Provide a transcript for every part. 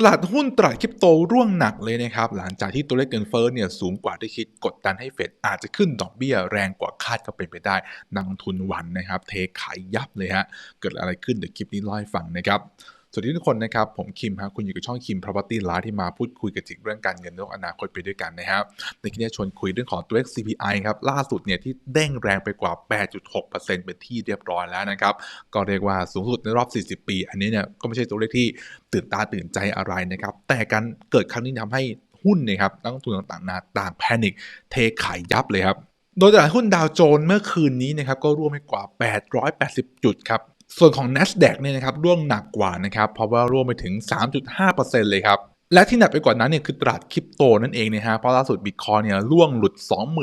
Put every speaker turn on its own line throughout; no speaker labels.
ตลาดหุ้นตลาดคริปโตร่วงหนักเลยนะครับ หลังจากที่ตัวเลขเงินเฟ้อเนี่ยสูงกว่าที่คิดกดดันให้เฟดอาจจะขึ้นดอกเบี้ยแรงกว่าคาดก็เป็นไปได้ นักลงทุนวันนะครับ เทขายยับเลยฮะ เกิดอะไรขึ้นเดี๋ยวคลิปนี้เล่าให้ฟังนะครับ สวัสดีทุกคนนะครับ ผมคิมครับคุณอยู่กับช่องคิม property ร้าที่มาพูดคุยกันถึงเรื่องการเงินโลกอนาคตไปด้วยกันนะครับในคลิปนี้ชวนคุยเรื่องของตัวเลข CPI ครับล่าสุดเนี่ยที่เด้งแรงไปกว่า 8.6%เป็นที่เรียบร้อยแล้วนะครับก็เรียกว่าสูงสุดในรอบ 40 ปี อันนี้เนี่ยก็ไม่ใช่ตัวเลขที่ตื่นตาตื่นใจอะไรนะครับแต่การเกิดครั้งนี้ทำให้หุ้นนะครับนักลงทุนต่างๆนาต่างแพนิคเทขายยับเลยครับโดยตลาดหุ้นดาวโจนส์เมื่อคืนนี้นะครับก็ร่วมไปกว่า 880 จุดครับ ส่วนของ NASDAQ เนี่ยนะครับร่วงหนักกว่านะครับเพราะว่าร่วงไปถึง 3.5%เลยครับและที่หนักไปกว่านั้นเนี่ยคือตลาดคริปโตนั่นเองนะฮะเพราะล่าสุดบิตคอยเนี่ยร่วงหลุด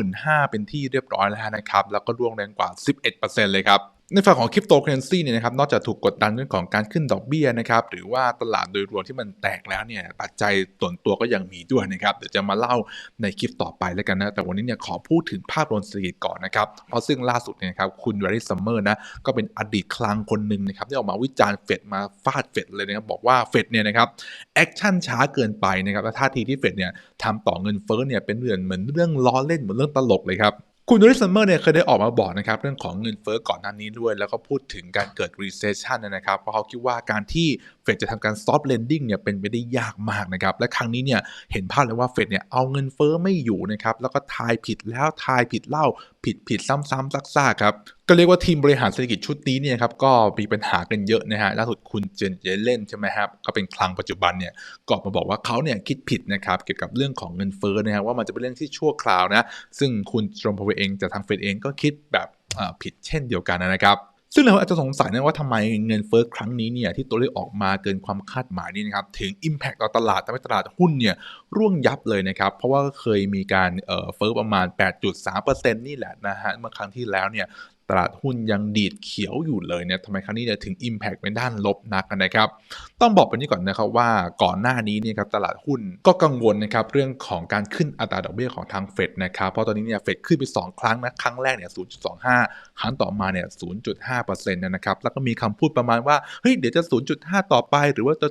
25,000 เป็นที่เรียบร้อยแล้วนะครับ แล้วก็ร่วงแรงกว่า 11%เลยครับ ในฝั่งของคริปโตเคอเรนซีเนี่ยนะครับนอกจากถูกกดดันเรื่องของการขึ้นดอกเบี้ยนะครับหรือว่าตลาดโดยรวมที่มันแตกแล้วเนี่ยปัจจัยส่วนตัวก็ยังมีด้วยนะครับเดี๋ยวจะมาเล่าในคลิปต่อไปแล้วกันนะแต่วันนี้เนี่ยขอพูดถึงภาพรวมเศรษฐกิจก่อนนะครับเพราะซึ่งล่าสุดเนี่ยครับคุณแรริซัมเมอร์นะก็เป็นอดีตคลังคนหนึ่งนะครับที่ออกมาวิจารณ์เฟดมาฟาดเฟดเลยนะครับบอกว่าเฟดเนี่ยนะครับแอคชั่นช้าเกินไปนะครับและท่าทีที่เฟดเนี่ยทำต่อเงินเฟ้อเนี่ยเป็นเรื่องเหมือนเรื่องล้อเล่นเหมือนเรื่องตลกเลยครับ คุณดริซัมเมอร์เนี่ยเคยได้ออกมาบอกนะครับเรื่องของเงินเฟ้อก่อนหน้านี้ด้วย แล้วก็พูดถึงการเกิด recession นะครับเพราะเขาคิดว่าการที่เฟดจะทำการ soft lending เนี่ยเป็นไปได้ยากมากนะครับและครั้งนี้เนี่ยเห็นภาพเลยว่าเฟดเนี่ยเอาเงินเฟ้อไม่อยู่นะครับแล้วก็ทายผิดแล้วทายผิดเล่า ผิดผิดซ้ำๆซากๆครับ ก็เรียกว่าทีมบริหารเศรษฐกิจชุดนี้เนี่ยครับก็มีปัญหากันเยอะนะฮะล่าสุดคุณเจนเจเล่นใช่ไหมครับก็เป็นคลังปัจจุบันเนี่ยก็ออกมาบอกว่าเขาเนี่ยคิดผิดนะครับเกี่ยวกับเรื่องของเงินเฟ้อนะครับว่ามันจะเป็นเรื่องที่ชั่วคราวนะซึ่งคุณจรมพเวเองจากทางเฟดเองก็คิดแบบผิดเช่นเดียวกันนะครับ ซึ่งเราอาจจะสงสัยนะว่าทำไมเงินเฟ้อครั้งนี้เนี่ยที่ตัวเลขออกมาเกินความคาดหมายนี่นะครับถึง Impact ต่อตลาดทำให้ตลาดหุ้นเนี่ยร่วงยับเลยนะครับ เพราะว่าเคยมีการเเฟ้อประมาณ 8.3%นี่แหละนะฮะเมื่อครั้งที่แล้วเนี่ย ตลาดหุ้นยังดีดเขียวอยู่เลยเนี่ยทำไมครั้งนี้เนี่ยถึง Impact เป็นด้านลบนักนะครับ ต้องบอกไปนี้ก่อนนะครับว่าก่อนหน้านี้เนี่ยครับตลาดหุ้นก็กังวลนะครับเรื่องของการขึ้นอัตราดอกเบี้ยของทางเฟดนะครับ เพราะตอนนี้เนี่ยเฟดขึ้นไป 2 ครั้งนะ ครั้งแรกเนี่ย 0.25 ครั้งต่อมาเนี่ย 0.5%นะครับ แล้วก็มีคำพูดประมาณว่า เฮ้ย เดี๋ยวจะ 0.5 ต่อไป หรือว่าจะ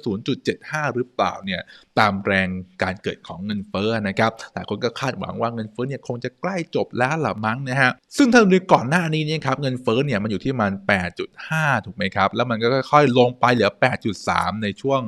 0.75 หรือเปล่าเนี่ย ตามแรงการเกิดของเงินเฟ้อนะครับ หลายคนก็คาดหวังว่าเงินเฟ้อเนี่ยคงจะใกล้จบแล้วหรือมั้งนะฮะ ซึ่งถ้าดูก่อนหน้านี้เนี่ยครับเงินเฟ้อเนี่ยมันอยู่ที่มัน 8.5 ถูกไหมครับ แล้วมันก็ค่อยๆลงไปเหลือ 8.3 ในช่วง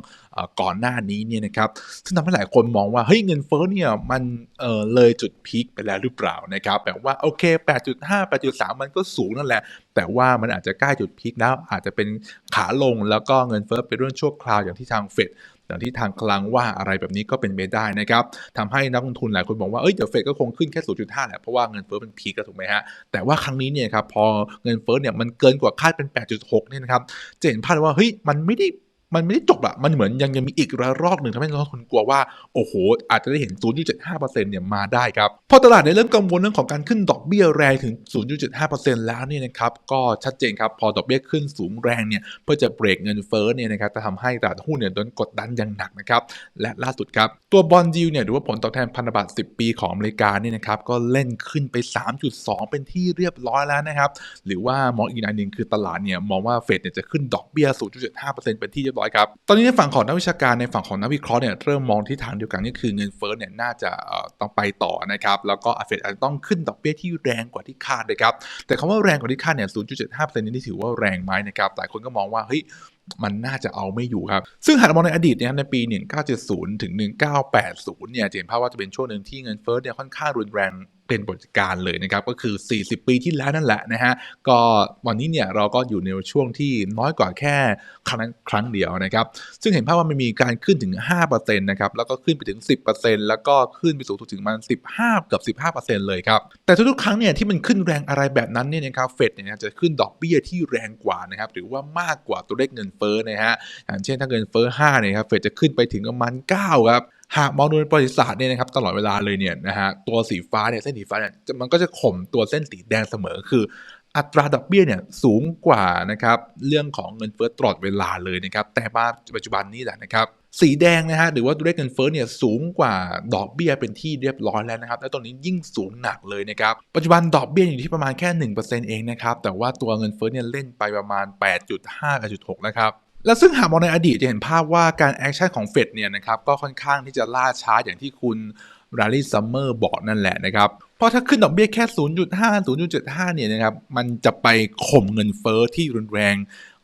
ก่อนหน้านี้เนี่ยนะครับ ซึ่งทำให้หลายคนมองว่าเฮ้ยเงินเฟ้อเนี่ยมันเเลยจุดพีคไปแล้วหรือเปล่านะครับแบบว่าโอเค 8.5 8.3 มันก็สูงนั่นแหละ แต่ว่ามันอาจจะใกล้จุดพีคแล้วอาจจะเป็นขาลงแล้วก็เงินเฟ้อเป็นเรื่องชั่วคราวอย่างที่ทางเฟด อย่างที่ทางคลังว่าอะไรแบบนี้ก็เป็นไปได้นะครับทำให้นักลงทุนหลายคนบอกว่าเอ้ยเดี๋ยวเฟดก็คงขึ้นแค่ 0.5แหละเพราะว่าเงินเฟ้อเป็นพีกถูกไหมฮะแต่ว่าครั้งนี้เนี่ยครับพอเงินเฟ้อเนี่ยมันเกินกว่าคาดเป็น 8.6เนี่ยนะครับจะเห็นภาพว่าเฮ้ยมันไม่ได้ มันไม่ได้จบอะมันเหมือนยังยังมีอีกระลอกหนึ่งทำให้นักลงทุนกลัวว่า โอ้โห อาจจะได้เห็น 0.75%เนี่ยมาได้ครับ พอตลาดในเริ่มกังวลเรื่องของการขึ้นดอกเบี้ยแรงถึง 0.75%แล้วเนี่ยนะครับ ก็ชัดเจนครับ พอดอกเบี้ยขึ้นสูงแรงเนี่ย เพื่อจะเบรกเงินเฟ้อเนี่ยนะครับ จะทำให้ตลาดหุ้นเนี่ยโดนกดดันอย่างหนักนะครับ และล่าสุดครับ ตัวบอลยิวเนี่ยหรือว่าผลตอบแทนพันธบัตร 10 ปีของอเมริกาเนี่ยนะครับ ก็เล่นขึ้นไป 3.2 เป็นที่เรียบร้อยแล้วนะครับ หรือว่ามองอีกนัยหนึ่งคือตลาดเนี่ยมองว่าเฟดเนี่ยจะขึ้นดอกเบี้ย0.75%เป็นที่เรียบร้อยครับ ตอนนี้ในฝั่งของนักวิชาการในฝั่งของนักวิเคราะห์เนี่ยเริ่มมองที่ทางเดียวกันก็คือเงินเฟ้อเนี่ยน่าจะต้องไปต่อนะครับแล้วก็เฟดอาจจะต้องขึ้นดอกเบี้ยที่แรงกว่าที่คาดเลยครับแต่คำว่าแรงกว่าที่คาดเนี่ย 0.75%นี้ถือว่าแรงไหมนะครับหลายคนก็มองว่าเฮ้ยมันน่าจะเอาไม่อยู่ครับ ซึ่งหากมองในอดีตเนี่ยในปี 1970 ถึง 1980 เนี่ยเห็นภาพว่าจะเป็นช่วงหนึ่งที่เงินเฟ้อเนี่ยค่อนข้างรุนแรง เป็นบทการเลยนะครับก็คือ 40 ปีที่แล้วนั่นแหละนะฮะก็วันนี้เนี่ยเราก็อยู่ในช่วงที่น้อยกว่าแค่ครั้งครั้งเดียวนะครับซึ่งเห็นภาพว่ามันมีการขึ้นถึง 5%นะครับแล้วก็ขึ้นไปถึง 10%แล้วก็ขึ้นไปสูงถึงมัน15 กับ 15%เลยครับแต่ทุกๆครั้งเนี่ยที่มันขึ้นแรงอะไรแบบนั้นเนี่ยนะครับเฟดเนี่ยจะขึ้นดอกเบี้ยที่แรงกว่านะครับหรือว่ามากกว่าตัวเลขเงินเฟ้อนะฮะอย่างเช่นถ้าเงินเฟ้อ5เนี่ยครับเฟดจะขึ้นไปถึงประมาณ9ครับ หากมองดูในประวัติศาสตร์เนี่ยนะครับตลอดเวลาเลยเนี่ยนะฮะตัวสีฟ้าเนี่ยเส้นสีฟ้าเนี่ยมันก็จะข่มตัวเส้นสีแดงเสมอคือ อัตราดอกเบี้ยเนี่ยสูงกว่านะครับเรื่องของเงินเฟ้อตลอดเวลาเลยนะครับแต่มาปัจจุบันนี้แหละนะครับสีแดงนะฮะหรือว่าตัวเลขเงินเฟ้อเนี่ยสูงกว่าดอกเบี้ยเป็นที่เรียบร้อยแล้วนะครับ และตรงนี้ยิ่งสูงหนักเลยนะครับ ปัจจุบันดอกเบี้ยอยู่ที่ประมาณแค่ 1%เองนะครับ แต่ว่าตัวเงินเฟ้อเนี่ยเล่นไปประมาณ 8.5 8.6 นะครับ และซึ่งหากมองในอดีตจะเห็นภาพว่าการแอคชั่นของเฟดเนี่ยนะครับก็ค่อนข้างที่จะล่าช้าอย่างที่คุณราลีซัมเมอร์บอกนั่นแหละนะครับ เพราะถ้าขึ้นดอกเบี้ยแค่ 0.5 0.75 เนี่ยนะครับ มันจะไปข่มเงินเฟ้อที่รุนแรง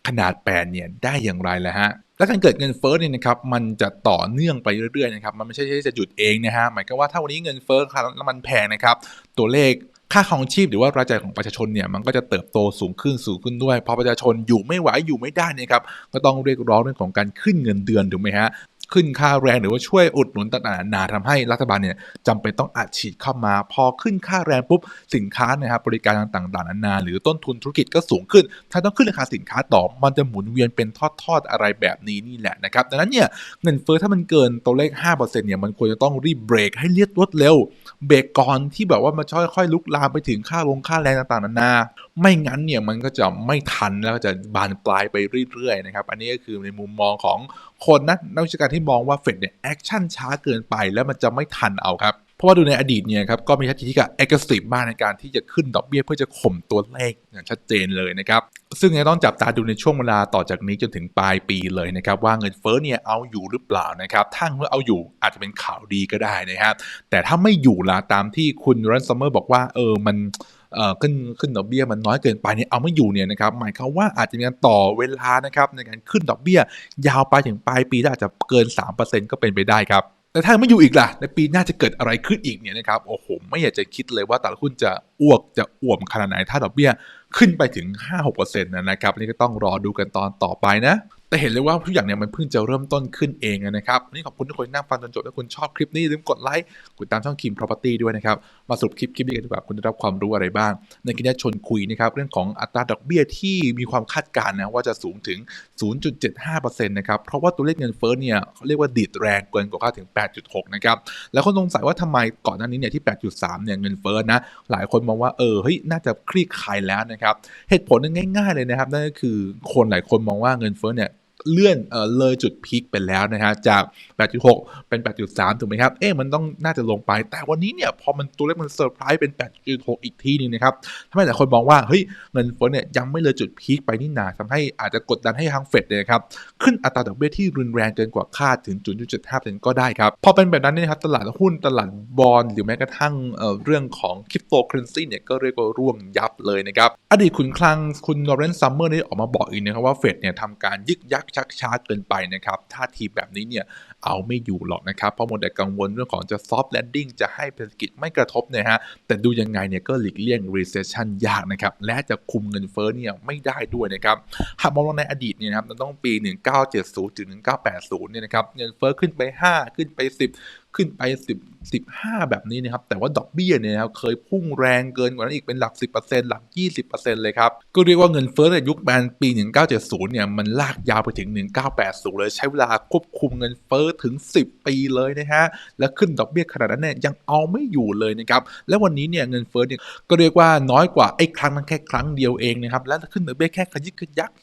ขนาด 8 เนี่ย ได้อย่างไรล่ะฮะ และการเกิดเงินเฟ้อเนี่ยนะครับ มันจะต่อเนื่องไปเรื่อยๆนะครับ มันไม่ใช่ที่จะหยุดเองนะฮะ หมายความว่าถ้าวันนี้เงินเฟ้อค่าน้ำมันแพงนะครับ ตัวเลข ค่าของชีพหรือว่ารายจ่ายของประชาชนเนี่ยมันก็จะเติบโตสูงขึ้นสูงขึ้นด้วยพอประชาชนอยู่ไม่ไหวอยู่ไม่ได้นะครับก็ต้องเรียกร้องเรื่องของการขึ้นเงินเดือนถูกไหมฮะ ขึ้นค่าแรงหรือว่าช่วยอุดหนุนต่างๆนานาทำให้รัฐบาลเนี่ยจำเป็นต้องอัดฉีดเข้ามา พอขึ้นค่าแรงปุ๊บสินค้านะครับบริการต่างๆนานาหรือต้นทุนธุรกิจก็สูงขึ้น ถ้าต้องขึ้นราคาสินค้าต่อมันจะหมุนเวียนเป็นทอดๆอะไรแบบนี้นี่แหละนะครับดังนั้นเนี่ยเงินเฟ้อถ้ามันเกินตัวเลข5%เนี่ยมันควรจะต้องรีบเบรกให้เลียดรวดเร็ว เบรกก่อนที่แบบว่ามันค่อยๆลุกลามไปถึงค่าลงค่าแรงต่างๆนานาไม่งั้นเนี่ยมันก็จะไม่ทันแล้วก็จะบานปลายไปเรื่อยๆนะครับ อันนี้ก็คือในมุมมองของคนนะนักวิชาการที่มองว่าเฟดเนี่ยแอคชั่นช้าเกินไปแล้วมันจะไม่ทันเอาครับเพราะว่าดูในอดีตเนี่ยครับก็มีทัศนที่กับ aggressive มากในการที่จะขึ้นดอกเบี้ยเพื่อจะข่มตัวเลขอย่างชัดเจนเลยนะครับซึ่งจะต้องจับตาดูในช่วงเวลาต่อจากนี้จนถึงปลายปีเลยนะครับว่าเงินเฟ้อเนี่ยเอาอยู่หรือเปล่านะครับถ้าเมื่อเอาอยู่อาจจะเป็นข่าวดีก็ได้นะครับแต่ถ้าไม่อยู่ล่ะตามที่คุณรันซัมเมอร์บอกว่าเออมัน ขึ้นขึ้นดอกเบี้ยมันน้อยเกินไปเนี่ยเอาไม่อยู่เนี่ยนะครับหมายความว่าอาจจะมีการต่อเวลานะครับในการขึ้นดอกเบี้ย ยาวไปถึงปลายปีและอาจจะเกิน 3%ก็เป็นไปได้ครับแต่ถ้าไม่อยู่อีกล่ะ ในปีหน้าจะเกิดอะไรขึ้นอีกเนี่ยนะครับโอ้โหไม่อยากจะคิดเลยว่าตลาดหุ้นจะอ้วกจะอ่วมขนาดไหนถ้าดอกเบี้ยขึ้นไปถึง 5-6%นะครับนี่ก็ต้องรอดูกันตอนต่อไปนะ แต่เห็นเลยว่าทุกอย่างเนี่ยมันเพิ่งจะเริ่มต้นขึ้นเองนะครับวันนี่ขอบคุณทุกคนที่นั่งฟังจนจบถ้าคุณชอบคลิปนี้ลืมกดไลค์กดตามช่องคิม property ด้วยนะครับ มาสรุปคลิปคลิปนี้กันดีกว่าคุณจะได้รับความรู้อะไรบ้าง ในคลิปนี้ชนคุยนะครับเรื่องของอัตราดอกเบี้ยที่มีความคาดการณ์นะว่าจะสูงถึง 0.75%นะครับเพราะว่าตัวเลขเงินเฟ้อเนี่ยเขาเรียกว่าดีดแรงเกินกว่าคาดถึง 8.6 นะครับแล้วคนสงสัยว่าทำไมก่อนหน้านี้เนี่ยที่ 8.3 เนี่ยเงินเฟ้อนะหลายคนมองว่าเออเฮ้ยน่าจะคลี่คลายแล้วนะครับเหตุผลนึงง่าย ๆเลยนะครับนั่นก็คือคนหลายคนมองว่าเงินเฟ้อเนี่ย เลื่อนเออเลยจุดพีคไปแล้วนะฮะจาก 8.6 เป็น 8.3 ถูกไหมครับ เอ๊ะมันต้องน่าจะลงไป แต่วันนี้เนี่ยพอมันตัวเลขมันเซอร์ไพรส์เป็น 8.6 อีกทีนึงนะครับทำให้หลายคนมองว่าเฮ้ยเงินเฟ้อเนี่ยยังไม่เลยจุดพีคไปนี่นาทำให้อาจจะกดดันให้ทางเฟดเนี่ยครับขึ้นอัตราดอกเบี้ยที่รุนแรงเกินกว่าคาดถึง 0.75%ก็ได้ครับ พอเป็นแบบนั้นเนี่ยครับตลาดหุ้นตลาดบอลหรือแม้กระทั่งเอ่อเรื่องของคริปโตเคอเรนซีเนี่ยก็เรียกว่าร่วงยับเลยนะครับอดีตขุนคลังคุณนอร์เรนซัมเมอร์ได้ออกมาบอกอีกนะครับว่าเฟดเนี่ยทำการยึกยักชักช้าเกินไปนะครับท่าทีแบบนี้เนี่ยเอาไม่อยู่หรอกนะครับเพราะหมดแต่กังวลเรื่องของจะซอฟต์แลนดิ้งจะให้เศรษฐกิจไม่กระทบนะฮะแต่ดูยังไงเนี่ยก็หลีกเลี่ยง recession ยากนะครับและจะคุมเงินเฟ้อเนี่ยไม่ได้ด้วยนะครับหากมองในอดีตเนี่ยนะครับมันต้องปี 1970ถึง1980เนี่ยนะครับเงินเฟ้อขึ้นไป 5 ขึ้นไป 10 ขึ้นไป 10 15 แบบนี้นะครับ แต่ว่าดอกเบี้ยเนี่ยนะครับเคยพุ่งแรงเกินกว่านั้นอีกเป็นหลัก 10%หลัก 20%เลยครับ ก็เรียกว่าเงินเฟ้อในยุคแบนปี 1970 เนี่ย มันลากยาวไปถึง 1980 เลย ใช้เวลาควบคุมเงินเฟ้อถึง 10 ปีเลยนะฮะ และขึ้นดอกเบี้ยขนาดนั้นเนี่ยยังเอาไม่อยู่เลยนะครับ และวันนี้เนี่ยเงินเฟ้อเนี่ยก็เรียกว่าน้อยกว่าไอ้ครั้งนั้นแค่ครั้งเดียวเองนะครับและขึ้นดอกเบี้ยแค่ขยิกขยัก 0.5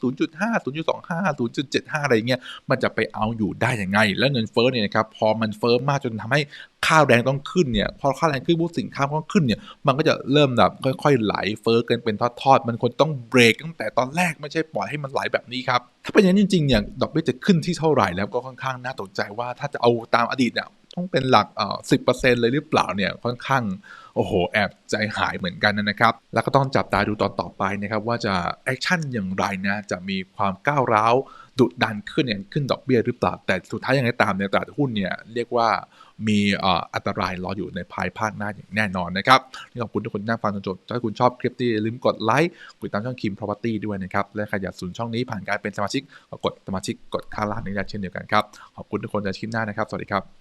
0.25 0.75 อะไรเงี้ยมันจะไปเอาอยู่ได้ยังไง แล้วเงินเฟ้อเนี่ยนะครับพอมันเฟ้อมากจนทำให้ ค่าแรงต้องขึ้นเนี่ย พอค่าแรงขึ้นบุ๊สินค้าต้องขึ้นเนี่ย มันก็จะเริ่มแบบค่อยๆไหลเฟ้อกันเป็นทอดๆ มันควรต้องเบรกตั้งแต่ตอนแรกไม่ใช่ปล่อยให้มันไหลแบบนี้ครับ ถ้าเป็นอย่างนั้นจริงๆเนี่ย ดอกเบี้ยจะขึ้นที่เท่าไหร่แล้วก็ค่อนข้างน่าตกใจว่าถ้าจะเอาตามอดีตเนี่ย ต้องเป็นหลักเอ่อสิเลยหรือเปล่าเนี่ยค่อนข้างโอ้โหแอบใจหายเหมือนกันนะครับ แล้วก็ต้องจับตาดูตอนต่อไปนะครับว่าจะแอคชั่นอย่างไรนะจะมีความก้าวร้าวดุดันขึ้นเนี่ยขึ้นดอกเบี้ยหรือเปล่า แต่สุดท้ายยังไงตามในตลาดหุ้นเนี่ยเรียกว่ามีอันตรายรออยู่ในภายภาคหน้าอย่างแน่นอนนะครับขอบคุณทุกคนที่นั่งฟังจนจบ ถ้าคุณชอบคลิปนี้อย่าลืมกดไลค์กดติดตามช่องคิม property ด้วยนะครับ และใครอยากสนช่องนี้ผ่านการเป็นสมาชิกก็กดสมาชิกกดค่าล่างนี้ได้เช่นเดียวกันครับ ขอบคุณทุกคนในคลิปหน้านะครับ สวัสดีครับ